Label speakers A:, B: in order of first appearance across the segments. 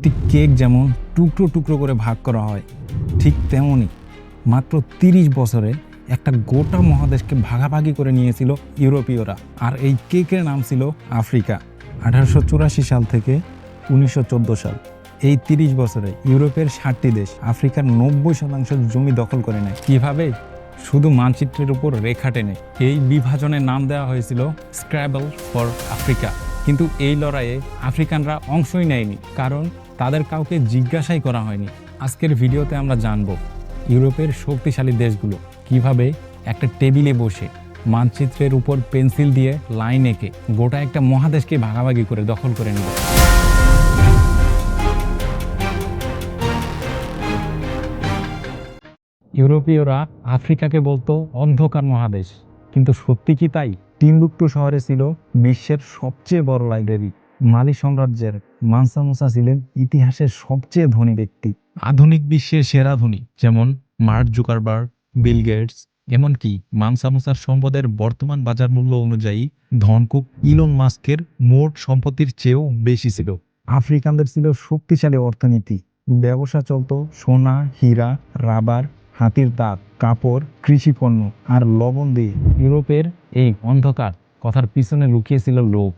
A: একটি কেক যেমন টুকরো টুকরো করে ভাগ করা হয়, ঠিক তেমনই মাত্র তিরিশ বছরে একটা গোটা মহাদেশকে ভাগাভাগি করে নিয়েছিল ইউরোপীয়রা। আর এই কেকের নাম ছিল আফ্রিকা, আঠারোশো চুরাশি সাল থেকে উনিশশো চোদ্দ সাল। এই তিরিশ বছরে ইউরোপের ষাটটি দেশ আফ্রিকার নব্বই শতাংশ জমি দখল করে নেয়। কীভাবে? শুধু মানচিত্রের উপর রেখা টেনে। এই বিভাজনের নাম দেওয়া হয়েছিল স্ক্র্যাবল ফর আফ্রিকা। কিন্তু এই লড়াইয়ে আফ্রিকানরা অংশই নেয়নি, কারণ তাদের কাউকে জিজ্ঞাসাই করা হয়নি। আজকের ভিডিওতে আমরা জানব ইউরোপের শক্তিশালী দেশগুলো কীভাবে একটা টেবিলে বসে মানচিত্রের উপর পেন্সিল দিয়ে লাইন এঁকে গোটা একটা মহাদেশকে ভাগাভাগি করে দখল করে নেবে। ইউরোপীয়রা আফ্রিকাকে বলতো অন্ধকার মহাদেশ, কিন্তু সত্যি কি তাই? টিম্বুকটু শহরে ছিল বিশ্বের সবচেয়ে বড় লাইব্রেরি। মালি সাম্রাজ্যের মানসা মুসা ছিলেন ইতিহাসের সবচেয়ে ধনী ব্যক্তি।
B: আধুনিক বিশ্বের সেরা ধনী যেমন মার্ক জুকারবার্গ বিল গেটস এমনকি মানসামুসার সম্পদের বর্তমান বাজার মূল্য অনুযায়ী ধনকুক ইলন মাস্কের মোট সম্পত্তির চেয়েও বেশি ছিল।
A: আফ্রিকানদের ছিল শক্তিশালী অর্থনীতি। ব্যবসা চলত সোনা হীরা রাবার হাতির দাঁত কাপড় কৃষি পণ্য আর লবণ দিয়ে। ইউরোপের এই অন্ধকার কথার পিছনে লুকিয়েছিল লোভ।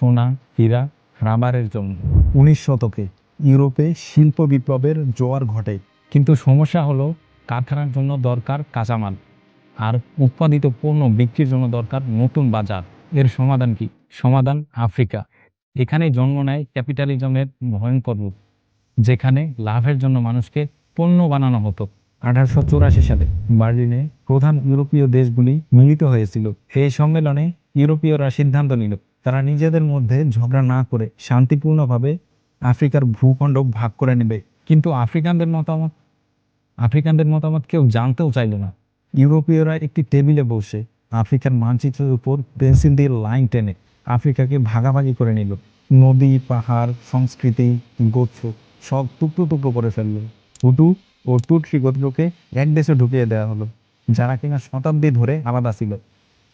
A: সোনা হীরা রাবারের জন্য। উনিশ শতকে ইউরোপে শিল্প বিপ্লবের জোয়ার ঘটে। কিন্তু সমস্যা হলো কারখানার জন্য দরকার কাঁচামাল। আর উৎপাদিত পণ্য বিক্রির জন্য দরকার নতুন বাজার। এর সমাধান কি? সমাধান আফ্রিকা। এখানে জন্ম নেয় ক্যাপিটালিজমের ভয়ঙ্কর রূপ যেখানে লাভের জন্য মানুষকে পণ্য বানানো হতো। আঠারোশো চুরাশি সালে বার্লিনে প্রধান ইউরোপীয় দেশগুলি মিলিত হয়েছিল। এই সম্মেলনে ইউরোপীয়রা সিদ্ধান্ত নিল তারা নিজেদের মধ্যে ঝগড়া না করে শান্তিপূর্ণভাবে আফ্রিকার ভূখণ্ড ভাগ করে নেবে। কিন্তু আফ্রিকানদের মতামত আফ্রিকানদের মতামত কেউ জানতেও চাইল না। ইউরোপীয়রা একটি টেবিলে বসে আফ্রিকার মানচিত্রের উপর পেন্সিল দিয়ে লাইন টেনে আফ্রিকাকে ভাগাভাগি করে নিল। নদী, পাহাড়, সংস্কৃতি, গোত্র সব টুকরো টুকরো করে ফেলল। হুটু ও টুটকি গোত্রকে এক দেশে ঢুকিয়ে দেওয়া হলো, যারা কিনা শতাব্দী ধরে আলাদা ছিল।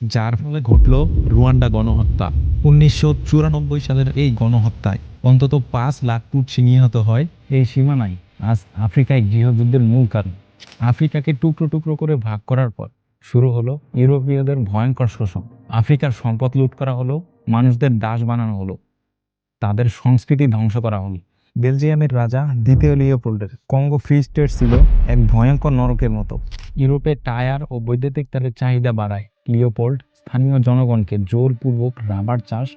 B: যার ফলে ঘটল রুয়ান্ডা গণহত্যা। উনিশশো চুরানব্বই সালের এই গণহত্যায় অন্তত পাঁচ লাখ টুটসি নিহত হয়।
A: এই সীমানাই আজ আফ্রিকায় গৃহযুদ্ধের মূল কারণ। আফ্রিকাকে টুকরো টুকরো করে ভাগ করার পর শুরু হলো ইউরোপীয়দের ভয়ঙ্কর শোষণ। আফ্রিকার সম্পদ লুট করা হলো, মানুষদের দাস বানানো হলো, তাদের সংস্কৃতি ধ্বংস করা হলো। বেলজিয়ামের রাজা দ্বিতীয় লিওপোল্ডের কঙ্গো ফ্রি স্টেট ছিল এক ভয়ঙ্কর নরকের মতো। ইউরোপে টায়ার ও বৈদ্যুতিক তারের চাহিদা বাড়ায়। লিওপোল্ড স্থানীয় জনগণকে জোরপূর্বক রাবার চাষ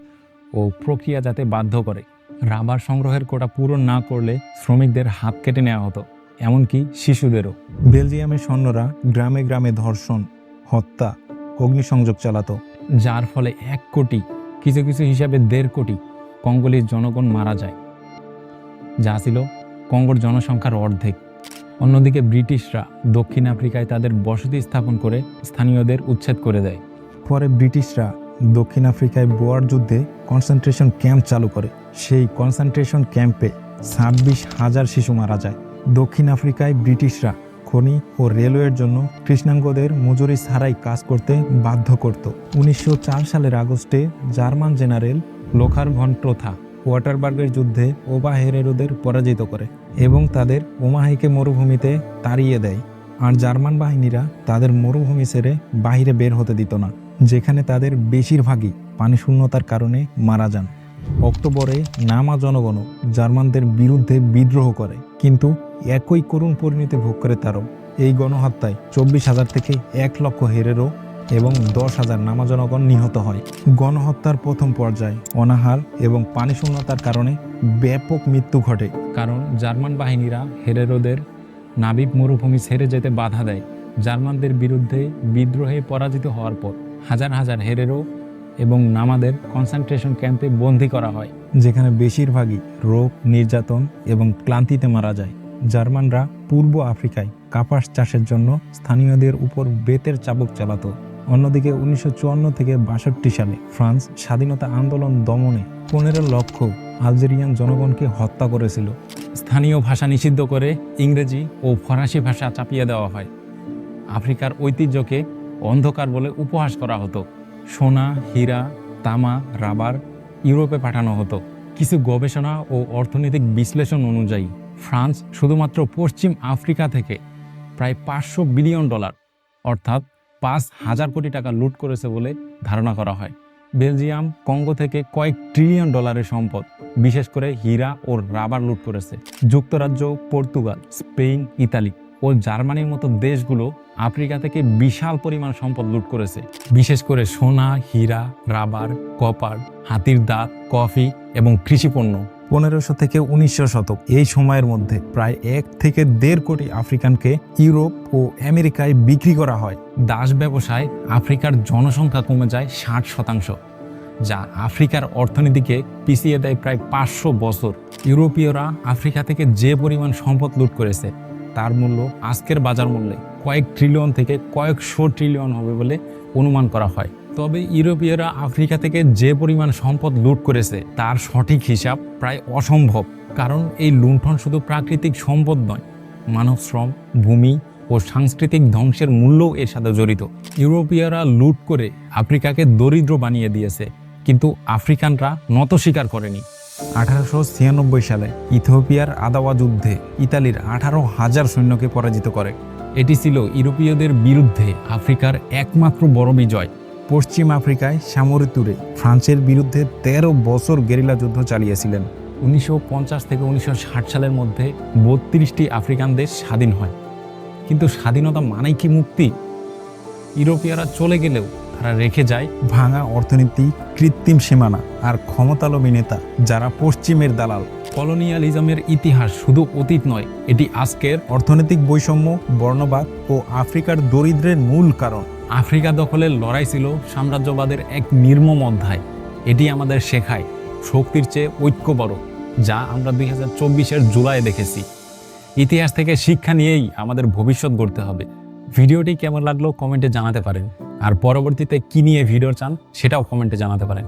A: ও প্রক্রিয়াজাতে বাধ্য করে। রাবার সংগ্রহের কোটা পূরণ না করলে শ্রমিকদের হাত কেটে নেওয়া হতো, এমনকি শিশুদেরও। বেলজিয়ামের সৈন্যরা গ্রামে গ্রামে ধর্ষণ, হত্যা, অগ্নিসংযোগ চালাতো, যার ফলে এক কোটি, কিছু কিছু হিসাবে দেড় কোটি কঙ্গোলির জনগণ মারা যায়। যা ছিল কঙ্গোর জনসংখ্যার অর্ধেক। অন্যদিকে ব্রিটিশরা দক্ষিণ আফ্রিকায় তাদের বসতি স্থাপন করে স্থানীয়দের উচ্ছেদ করে দেয়। পরে ব্রিটিশরা দক্ষিণ আফ্রিকায় বোয়ার যুদ্ধে কনসেন্ট্রেশন ক্যাম্প চালু করে। সেই কনসেন্ট্রেশন ক্যাম্পে ছাব্বিশ হাজার শিশু মারা যায়। দক্ষিণ আফ্রিকায় ব্রিটিশরা খনি ও রেলওয়ের জন্য কৃষ্ণাঙ্গদের মজুরি ছাড়াই কাজ করতে বাধ্য করত। উনিশশো চার সালের আগস্টে German general Lothar von Trotha ওয়াটারবার্গের যুদ্ধে ওবা হেরেরোদের পরাজিত করে এবং তাদের ওমাহাইকে মরুভূমিতে তাড়িয়ে দেয়। আর জার্মান বাহিনীরা তাদের মরুভূমি ছেড়ে বাইরে বের হতে দিত না, যেখানে তাদের বেশিরভাগই পানি শূন্যতার কারণে মারা যান। অক্টোবরে নামা জনগণ জার্মানদের বিরুদ্ধে বিদ্রোহ করে, কিন্তু একই করুণ পরিণতি ভোগ করে তারও। এই গণহত্যায় চব্বিশ হাজার থেকে এক লক্ষ হেরেরও এবং দশ হাজার নামা জনগণ নিহত হয়। গণহত্যার প্রথম পর্যায়ে অনাহার এবং পানি শূন্যতার কারণে ব্যাপক মৃত্যু ঘটে। কারণ জার্মান বাহিনীরা হেরেরোদের নাবিক মরুভূমি ছেড়ে যেতে বাধা দেয়। জার্মানদের বিরুদ্ধে বিদ্রোহে পরাজিত হওয়ার পর হাজার হাজার হেরেরো এবং নামাদের কনসেন্ট্রেশন ক্যাম্পে বন্দি করা হয়। যেখানে বেশিরভাগই রোগ নির্যাতন এবং ক্লান্তিতে মারা যায়। জার্মানরা পূর্ব আফ্রিকায় কাপাস চাষের জন্য স্থানীয়দের উপর বেতের চাবুক চালাতো। অন্যদিকে উনিশশো চুয়ান্ন থেকে বাষট্টি সালে ফ্রান্স স্বাধীনতা আন্দোলন দমনে পনেরো লক্ষ আলজেরিয়ান জনগণকে হত্যা করেছিল। স্থানীয় ভাষা নিষিদ্ধ করে ইংরেজি ও ফরাসি ভাষা চাপিয়ে দেওয়া হয়। আফ্রিকার ঐতিহ্যকে অন্ধকার বলে উপহাস করা হতো। সোনা, হীরা, তামা, রাবার ইউরোপে পাঠানো হতো। কিছু গবেষণা ও অর্থনৈতিক বিশ্লেষণ অনুযায়ী ফ্রান্স শুধুমাত্র পশ্চিম আফ্রিকা থেকে প্রায় পাঁচশো বিলিয়ন ডলার, অর্থাৎ পাঁচ হাজার কোটি টাকা লুট করেছে বলে ধারণা করা হয়। বেলজিয়াম, কঙ্গো থেকে কয়েক ট্রিলিয়ন ডলারের সম্পদ, বিশেষ করে হীরা ও রাবার লুট করেছে। যুক্তরাজ্য, পর্তুগাল, স্পেন, ইতালি ও জার্মানির মতো দেশগুলো আফ্রিকা থেকে বিশাল পরিমাণ সম্পদ লুট করেছে। বিশেষ করে সোনা, হীরা, রাবার, কপার, হাতির দাঁত, কফি এবং কৃষিপণ্য। পনেরোশো থেকে উনিশশো শতক। এই সময়ের মধ্যে প্রায় এক থেকে দেড় কোটি আফ্রিকানকে ইউরোপ ও আমেরিকায় বিক্রি করা হয়। দাস ব্যবসায় আফ্রিকার জনসংখ্যা কমে যায় ষাট শতাংশ, যা আফ্রিকার অর্থনীতিকে পিছিয়ে দেয় প্রায় পাঁচশো বছর। ইউরোপীয়রা আফ্রিকা থেকে যে পরিমাণ সম্পদ লুট করেছে, তার মূল্য আজকের বাজার মূল্যে কয়েক ট্রিলিয়ন থেকে কয়েকশো ট্রিলিয়ন হবে বলে অনুমান করা হয়। তবে ইউরোপীয়রা আফ্রিকা থেকে যে পরিমাণ সম্পদ লুট করেছে, তার সঠিক হিসাব প্রায় অসম্ভব। কারণ এই লুণ্ঠন শুধু প্রাকৃতিক সম্পদ নয়, মানব শ্রম, ভূমি ও সাংস্কৃতিক ধ্বংসের মূল্যও এর সাথে জড়িত। ইউরোপীয়রা লুট করে আফ্রিকাকে দরিদ্র বানিয়ে দিয়েছে, কিন্তু আফ্রিকানরা নত স্বীকার করেনি। আঠারোশো ছিয়ানব্বই সালে ইথিওপিয়ার আদাওয়া যুদ্ধে ইতালির আঠারো হাজার সৈন্যকে পরাজিত করে। এটি ছিল ইউরোপীয়দের বিরুদ্ধে আফ্রিকার একমাত্র বড় বিজয়। পশ্চিম আফ্রিকায় সামরিতুরে ফ্রান্সের বিরুদ্ধে তেরো বছর গেরিলা যুদ্ধ চালিয়েছিলেন। উনিশশো পঞ্চাশ থেকে উনিশশো ষাট সালের মধ্যে বত্রিশটি আফ্রিকান দেশ স্বাধীন হয়। কিন্তু স্বাধীনতা মানেই কি মুক্তি? ইউরোপীয়রা চলে গেলেও তারা রেখে যায় ভাঙা অর্থনীতি, কৃত্রিম সীমানা আর ক্ষমতালোভী নেতা যারা পশ্চিমের দালাল। কলোনিয়ালিজমের ইতিহাস শুধু অতীত নয়, এটি আজকের অর্থনৈতিক বৈষম্য, বর্ণবাদ ও আফ্রিকার দরিদ্রের মূল কারণ। আফ্রিকা দখলের লড়াই ছিল সাম্রাজ্যবাদের এক নির্মম অধ্যায়। এটি আমাদের শেখায় শক্তির চেয়ে ঐক্য বড় যা আমরা দুই হাজার চব্বিশের জুলাই দেখেছি। ইতিহাস থেকে শিক্ষা নিয়েই আমাদের ভবিষ্যৎ গড়তে হবে। ভিডিওটি কেমন লাগল কমেন্টে জানাতে পারেন। আর পরবর্তীতে কী নিয়ে ভিডিও চান সেটাও কমেন্টে জানাতে পারেন।